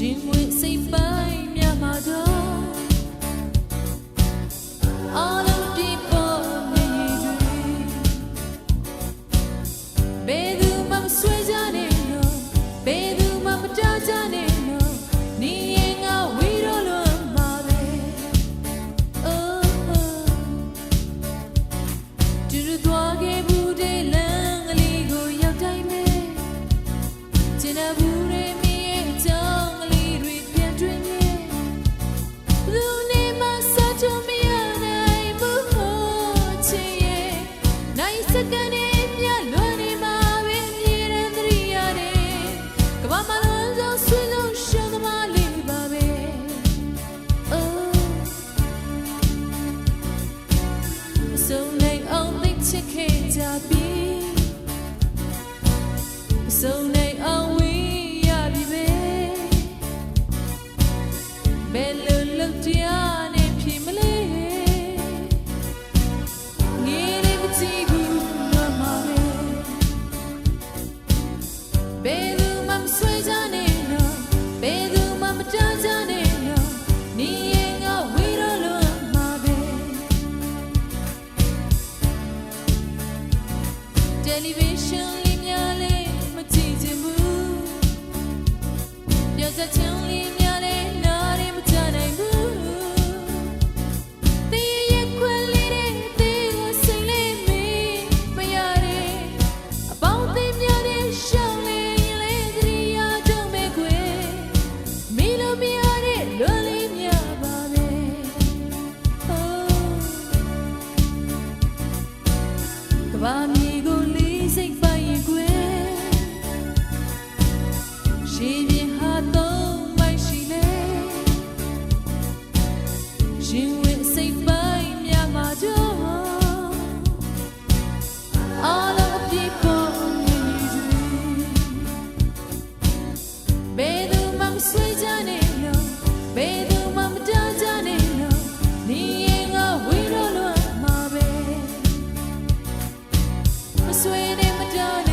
ရင်မွေစိတ်ပိုင်းမြတ်မှာတော့အာလုံးဒီပေါ်နေတွေဘယ်သူမှမဆွေးကြနဲ့လို့ဘယ်သူမှမတားကြနဲ့လို့နေရင်ငါဝီတော့လို့မှာပဲ Oh Do you want to give you the lang လေးကိုရောက်တိုင်းပဲကျင်နာဘူး elevation လေးများလေးမကြည့်ချင်ဘူးပြောစချင်လေးများလေးနားလေးမချနိုင်ဘူးတေးရက်ခွဲလေးတဲ့တေးကိုစိတ်လေးမေးမရတဲ့အပေါင်းသေးများတဲ့ရှောင်းလေးရင်လေးသတိရတော့မယ်ခွေမီလိုမရတဲ့လွန်လေးများပါပဲ Oh ကဘာ ရင်ဝင်စိတ်ပိုင်းများမှာကြော Sweet Madonna